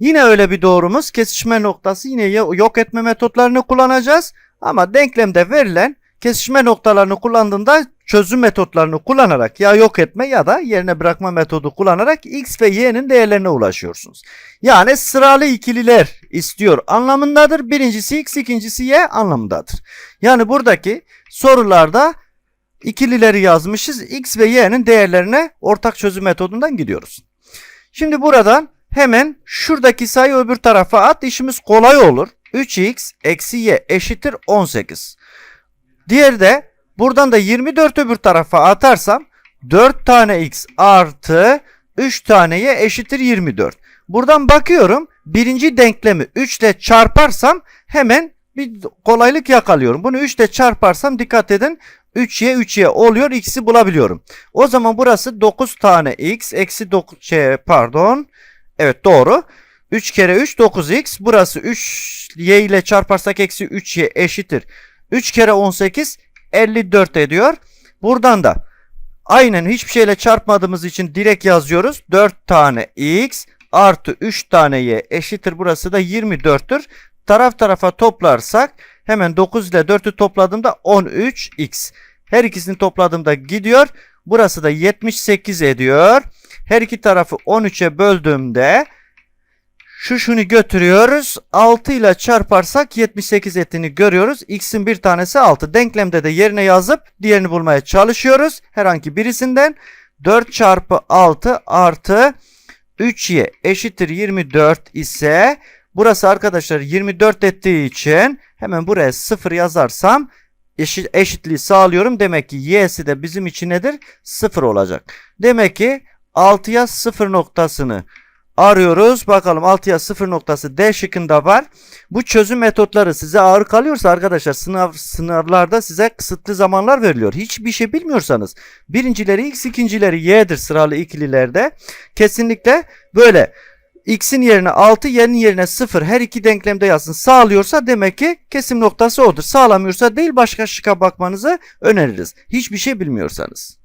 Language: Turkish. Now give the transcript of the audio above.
Yine öyle bir doğrumuz kesişme noktası yine yok etme metotlarını kullanacağız. Ama denklemde verilen kesişme noktalarını kullandığında çözüm metotlarını kullanarak ya yok etme ya da yerine bırakma metodu kullanarak x ve y'nin değerlerine ulaşıyorsunuz. Yani sıralı ikililer istiyor anlamındadır. Birincisi x, ikincisi y anlamındadır. Yani buradaki sorularda ikilileri yazmışız. X ve y'nin değerlerine ortak çözüm metodundan gidiyoruz. Şimdi buradan hemen şuradaki sayı öbür tarafa at. işimiz kolay olur. 3x eksi y eşittir 18. Diğeri de buradan da 24 öbür tarafa atarsam 4 tane x artı 3 tane y eşittir 24. Buradan bakıyorum birinci denklemi 3 ile çarparsam hemen bir kolaylık yakalıyorum. Bunu 3 ile çarparsam dikkat edin 3y 3y oluyor x'i bulabiliyorum. O zaman burası 9 tane x eksi 9 şey, pardon. Evet doğru. 3 kere 3 9x. Burası 3y ile çarparsak eksi 3y eşittir. 3 kere 18 54 ediyor. Buradan da aynen hiçbir şeyle çarpmadığımız için direkt yazıyoruz. 4 tane x artı 3 tane y eşittir. Burası da 24'tür. Taraf tarafa toplarsak hemen 9 ile 4'ü topladığımda 13x. Her ikisini topladığımda gidiyor. Burası da 78 ediyor. Her iki tarafı 13'e böldüğümde şu şunu götürüyoruz. 6 ile çarparsak 78 ettiğini görüyoruz. X'in bir tanesi 6. Denklemde de yerine yazıp diğerini bulmaya çalışıyoruz. Herhangi birisinden 4 çarpı 6 artı 3y eşittir 24 ise burası arkadaşlar 24 ettiği için hemen buraya 0 yazarsam eşit, eşitliği sağlıyorum. Demek ki y'si de bizim için nedir? 0 olacak. Demek ki 6'ya 0 noktasını arıyoruz. Bakalım 6'ya 0 noktası D şıkkında var. Bu çözüm metotları size ağır kalıyorsa arkadaşlar sınav sınavlarda size kısıtlı zamanlar veriliyor. Hiçbir şey bilmiyorsanız birincileri x ikincileri y'dir sıralı ikililerde. Kesinlikle böyle x'in yerine 6 y'nin yerine 0 her iki denklemde yazsın sağlıyorsa demek ki kesim noktası odur. Sağlamıyorsa değil başka şıka bakmanızı öneririz. Hiçbir şey bilmiyorsanız.